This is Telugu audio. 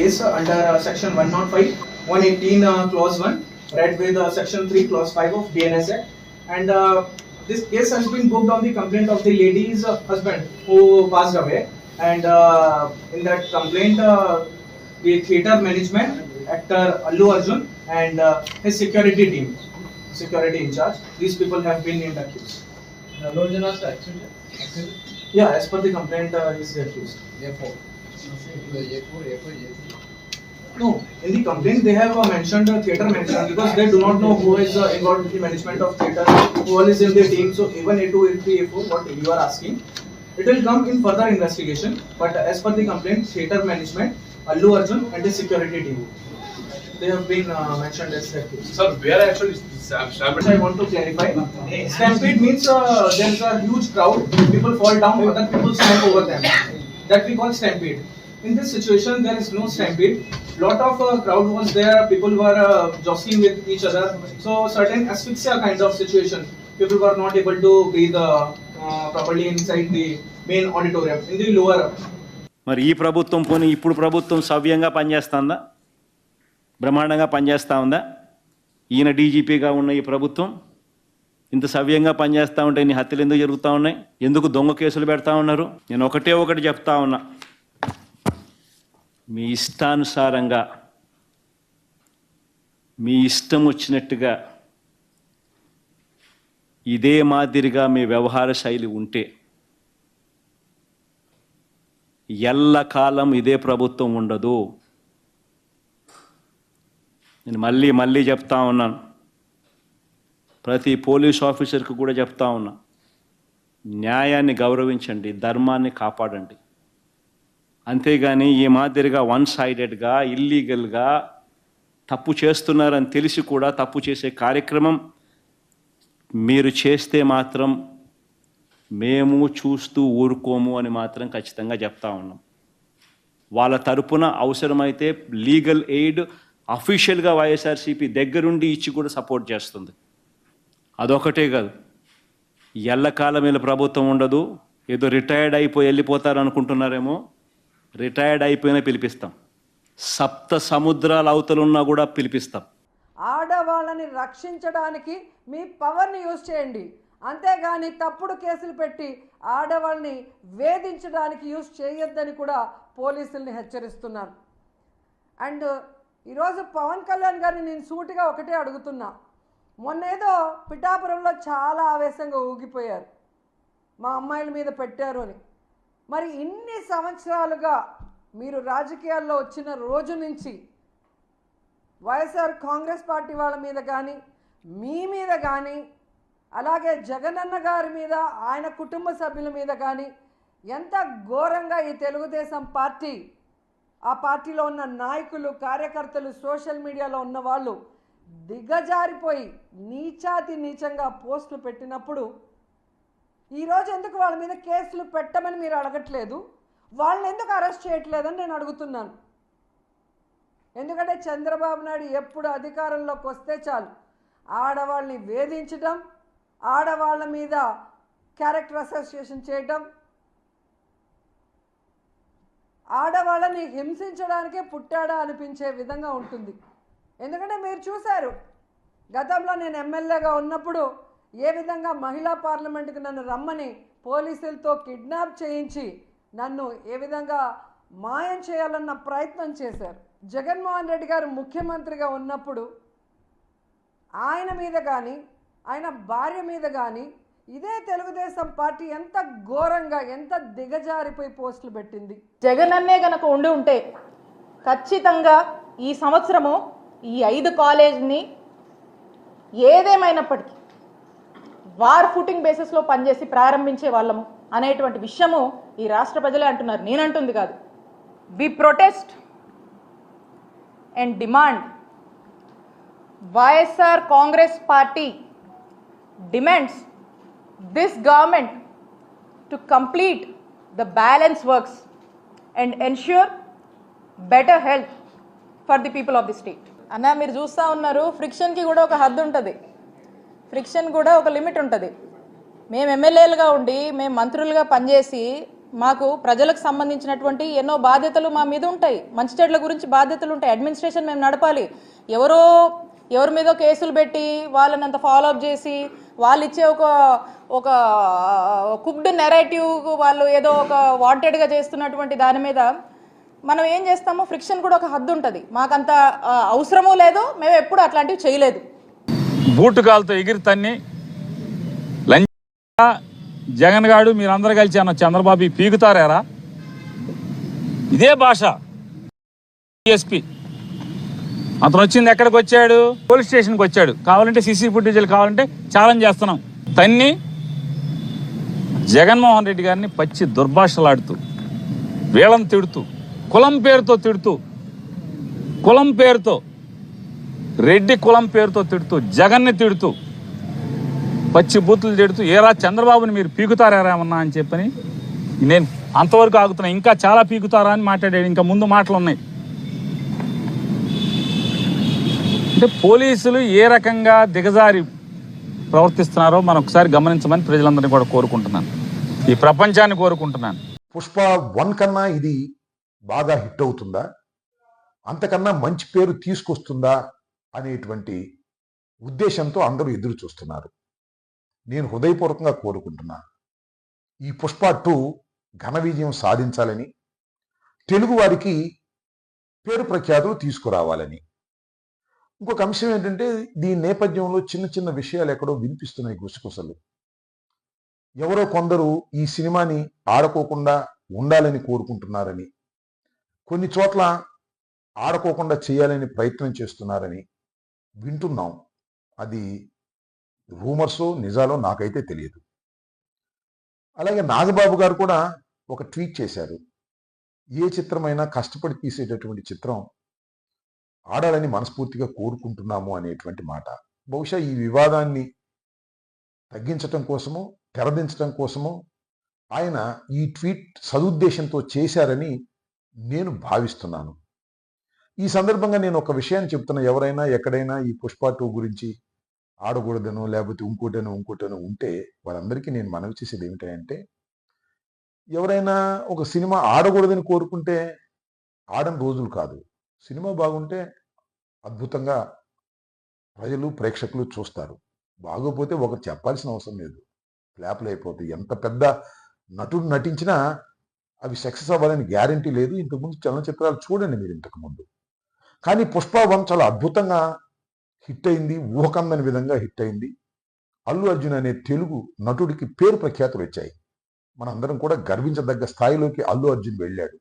case under uh, section 105, 118 uh, clause 1, read with uh, section 3 clause 5 of DNS Act. And this case has been booked on the complaint of the lady's husband who passed away. And in that complaint, the theatre management, actor Allu Arjun, and his security team, security in charge, these people have been named accused. Allu Arjun was actually, Yeah, as per the complaint, uh, he is accused. A4. A4, A4, A4. No, in the complaint they have uh, mentioned uh, theatre management because they do not know who is uh, involved in the management of theatre, who all is in the team. So even A2, A3, A4, what you are asking, it will come in further investigation. But uh, as per the complaint, theatre management, Allu Arjun and the security team, they have been uh, mentioned as accused. Sir, where actually Which I want to clarify. Stampede means uh, there is a huge crowd, people fall down, other people stamp over them. That we call stampede. In this situation, there is no stampede. Lot of uh, crowd was there, people were uh, jostling with each other. So certain asphyxia kind of situation. People were not able to breathe uh, uh, properly inside the main auditorium, in the lower మరి ఈ ప్రభుత్వం పోనీ ఇప్పుడు ప్రభుత్వం సవ్యంగా పనిచేస్తుందా బ్రహ్మాండంగా పనిచేస్తూ ఉందా ఈయన డీజీపీగా ఉన్న ఈ ప్రభుత్వం ఇంత సవ్యంగా పనిచేస్తూ ఉంటే ఇన్ని హత్యలు ఎందుకు జరుగుతూ ఉన్నాయి ఎందుకు దొంగ కేసులు పెడతా ఉన్నారు నేను ఒకటే ఒకటి చెప్తా ఉన్నా మీ ఇష్టానుసారంగా మీ ఇష్టం వచ్చినట్టుగా ఇదే మాదిరిగా మీ వ్యవహార శైలి ఉంటే ఎల్లకాలం ఇదే ప్రభుత్వం ఉండదు. నేను మళ్ళీ మళ్ళీ చెప్తా ఉన్నాను ప్రతి పోలీస్ ఆఫీసర్కి కూడా చెప్తా ఉన్నా. న్యాయాన్ని గౌరవించండి ధర్మాన్ని కాపాడండి. అంతేగాని ఈ మాదిరిగా వన్ సైడెడ్గా ఇల్లీగల్గా తప్పు చేస్తున్నారని తెలిసి కూడా తప్పు చేసే కార్యక్రమం మీరు చేస్తే మాత్రం మేము చూస్తూ ఊరుకోము అని మాత్రం ఖచ్చితంగా చెప్తా ఉన్నాం. వాళ్ళ తరపున అవసరమైతే లీగల్ ఎయిడ్ అఫీషియల్గా వైఎస్ఆర్సీపీ దగ్గరుండి ఇచ్చి కూడా సపోర్ట్ చేస్తుంది. అదొకటే కాదు. ఎల్లకాలం వీళ్ళ ప్రభుత్వం ఉండదు. ఏదో రిటైర్డ్ అయిపోయి వెళ్ళిపోతారనుకుంటున్నారేమో. రిటైర్డ్ అయిపోయినా పిలిపిస్తాం. సప్త సముద్రాల అవతలున్నా కూడా పిలిపిస్తాం. ఆడవాళ్ళని రక్షించడానికి మీ పవర్ని యూజ్ చేయండి. అంతేగాని తప్పుడు కేసులు పెట్టి ఆడవాళ్ళని వేధించడానికి యూజ్ చేయొద్దని కూడా పోలీసుల్ని హెచ్చరిస్తున్నారు. అండ్ ఈరోజు పవన్ కళ్యాణ్ గారిని నేను సూటిగా ఒకటే అడుగుతున్నా. మొన్నేదో పిఠాపురంలో చాలా ఆవేశంగా ఊగిపోయారు. మా అమ్మాయిల మీద పెట్టారు అని. మరి ఇన్ని సంవత్సరాలుగా మీరు రాజకీయాల్లో వచ్చిన రోజు నుంచి వైఎస్ఆర్ కాంగ్రెస్ పార్టీ వాళ్ళ మీద కానీ మీ మీద కానీ అలాగే జగనన్న గారి మీద ఆయన కుటుంబ సభ్యుల మీద కానీ ఎంత ఘోరంగా ఈ తెలుగుదేశం పార్టీ ఆ పార్టీలో ఉన్న నాయకులు కార్యకర్తలు సోషల్ మీడియాలో ఉన్న వాళ్ళు దిగజారిపోయి నీచాతి నీచంగా పోస్టులు పెట్టినప్పుడు ఈరోజు ఎందుకు వాళ్ళ మీద కేసులు పెట్టమని మీరు అడగట్లేదు? వాళ్ళని ఎందుకు అరెస్ట్ చేయట్లేదని నేను అడుగుతున్నాను. ఎందుకంటే చంద్రబాబు నాయుడు ఎప్పుడు అధికారంలోకి వస్తే చాలు. ఆడవాళ్ళని వేధించడం ఆడవాళ్ళ మీద క్యారెక్టర్ అసోసియేషన్ చేయటం ఆడవాళ్ళని హింసించడానికే పుట్టాడా అనిపించే విధంగా ఉంటుంది. ఎందుకంటే మీరు చూశారు గతంలో నేను ఎమ్మెల్యేగా ఉన్నప్పుడు ఏ విధంగా మహిళా పార్లమెంట్కి నన్ను రమ్మని పోలీసులతో కిడ్నాప్ చేయించి నన్ను ఏ విధంగా మాయం చేయాలన్న ప్రయత్నం చేశారు. జగన్మోహన్ రెడ్డి గారు ముఖ్యమంత్రిగా ఉన్నప్పుడు ఆయన మీద కానీ ఆయన భార్య మీద కానీ ఇదే తెలుగుదేశం పార్టీ ఎంత ఘోరంగా ఎంత దిగజారిపోయి పోస్టులు పెట్టింది. జగన్ అన్నే గనక ఉండి ఉంటే ఖచ్చితంగా ఈ సంవత్సరము ఈ ఐదు కాలేజ్ని ఏదేమైనప్పటికీ వార్ ఫుటింగ్ బేసిస్లో పనిచేసి ప్రారంభించే వాళ్ళము అనేటువంటి విషయము ఈ రాష్ట్ర ప్రజలే అంటున్నారు. నేనంటుంది కాదు. We protest and demand YSR Congress party demands this government to complete the balance works and ensure better health for the people of the state అన్న మీరు చూస్తూ ఉన్నారు ఫ్రిక్షన్కి కూడా ఒక హద్దు ఉంటుంది. ఫ్రిక్షన్ కూడా ఒక లిమిట్ ఉంటుంది. మేము ఎమ్మెల్యేలుగా ఉండి మేము మంత్రులుగా పనిచేసి మాకు ప్రజలకు సంబంధించినటువంటి ఎన్నో బాధ్యతలు మా మీద ఉంటాయి. మంచి చెడ్ల గురించి బాధ్యతలు ఉంటాయి. అడ్మినిస్ట్రేషన్ మేము నడపాలి. ఎవరో ఎవరి మీదో కేసులు పెట్టి వాళ్ళని అంత ఫాలో అప్ చేసి వాళ్ళు ఇచ్చే ఒక ఒక కుక్డ్ నెరేటివ్ వాళ్ళు ఏదో ఒక వాంటెడ్గా చేస్తున్నటువంటి దాని మీద మనం ఏం చేస్తామో ఫ్రిక్షన్ కూడా ఒక హద్దు ఉంటుంది. మాకంత అవసరమూ లేదు. మేము ఎప్పుడు అట్లాంటివి చేయలేదు. బూటు కాలుతో ఎగిరి తన్ని లంచ జగన్ గాడు మీరందరూ కలిసి అన్న చంద్రబాబు ఈ పీకుతారేరా? ఇదే భాష. ఎస్పీ. అతను వచ్చింది ఎక్కడికి వచ్చాడు? పోలీస్ స్టేషన్కి వచ్చాడు. కావాలంటే సీసీ ఫుటేజీలు కావాలంటే ఛాలెంజ్ చేస్తున్నాం. తన్ని జగన్మోహన్ రెడ్డి గారిని పచ్చి దుర్భాషలాడుతూ వీళ్ళని తిడుతూ కులం పేరుతో తిడుతూ కులం పేరుతో రెడ్డి కులం పేరుతో తిడుతూ జగన్ని తిడుతూ పచ్చి బూతులు తిడుతూ ఏరా చంద్రబాబుని మీరు పీకుతారేమన్నా అని చెప్పని నేను అంతవరకు ఆగుతున్నా. ఇంకా చాలా పీకుతారా అని మాట్లాడాడు. ఇంకా ముందు మాటలు ఉన్నాయి. అంటే పోలీసులు ఏ రకంగా దిగజారి ప్రవర్తిస్తున్నారో మనం ఒకసారి గమనించమని ప్రజలందరినీ కూడా కోరుకుంటున్నాను. ఈ ప్రపంచాన్ని కోరుకుంటున్నాను. పుష్ప వన్ కన్నా ఇది బాగా హిట్ అవుతుందా? అంతకన్నా మంచి పేరు తీసుకొస్తుందా? అనేటువంటి ఉద్దేశంతో అందరూ ఎదురు చూస్తున్నారు. నేను హృదయపూర్వకంగా కోరుకుంటున్నా ఈ పుష్ప టూ ఘన విజయం సాధించాలని తెలుగు వారికి పేరు ప్రఖ్యాతులు తీసుకురావాలని. ఇంకొక అంశం ఏంటంటే దీని నేపథ్యంలో చిన్న చిన్న విషయాలు ఎక్కడో వినిపిస్తున్నాయి గుసగుసలు. ఎవరో కొందరు ఈ సినిమాని ఆడుకోకుండా ఉండాలని కోరుకుంటున్నారని కొన్ని చోట్ల ఆడుకోకుండా చేయాలని ప్రయత్నం చేస్తున్నారని వింటున్నాం. అది రూమర్సో నిజాలో నాకైతే తెలియదు. అలాగే నాగబాబు గారు కూడా ఒక ట్వీట్ చేశారు. ఏ చిత్రమైనా కష్టపడి తీసేటటువంటి చిత్రం ఆడాలని మనస్ఫూర్తిగా కోరుకుంటున్నాము అనేటువంటి మాట. బహుశా ఈ వివాదాన్ని తగ్గించటం కోసమో తెరదించటం కోసమో ఆయన ఈ ట్వీట్ సదుద్దేశంతో చేశారని నేను భావిస్తున్నాను. ఈ సందర్భంగా నేను ఒక విషయాన్ని చెప్తున్నా. ఎవరైనా ఎక్కడైనా ఈ పుష్ప టూ గురించి ఆడకూడదనో లేకపోతే ఇంకోటనో ఇంకోటనో ఉంటే వాళ్ళందరికీ నేను మనవి చేసేది ఏమిటంటే ఎవరైనా ఒక సినిమా ఆడకూడదని కోరుకుంటే ఆడని రోజులు కాదు. సినిమా బాగుంటే అద్భుతంగా ప్రజలు ప్రేక్షకులు చూస్తారు. బాగోపోతే ఒకరు చెప్పాల్సిన అవసరం లేదు. ఫ్లాప్లు అయిపోతాయి. ఎంత పెద్ద నటుడు నటించినా అవి సక్సెస్ అవ్వాలని గ్యారంటీ లేదు. ఇంతకుముందు చలనచిత్రాలు చూడండి మీరు ఇంతకుముందు కానీ పుష్పవం చాలా అద్భుతంగా హిట్ అయింది ఊహకందని విధంగా హిట్ అయింది. అల్లు అర్జున్ అనే తెలుగు నటుడికి పేరు ప్రఖ్యాతులు వచ్చాయి. మనందరం కూడా గర్వించదగ్గ స్థాయిలోకి అల్లు అర్జున్ వెళ్ళాడు.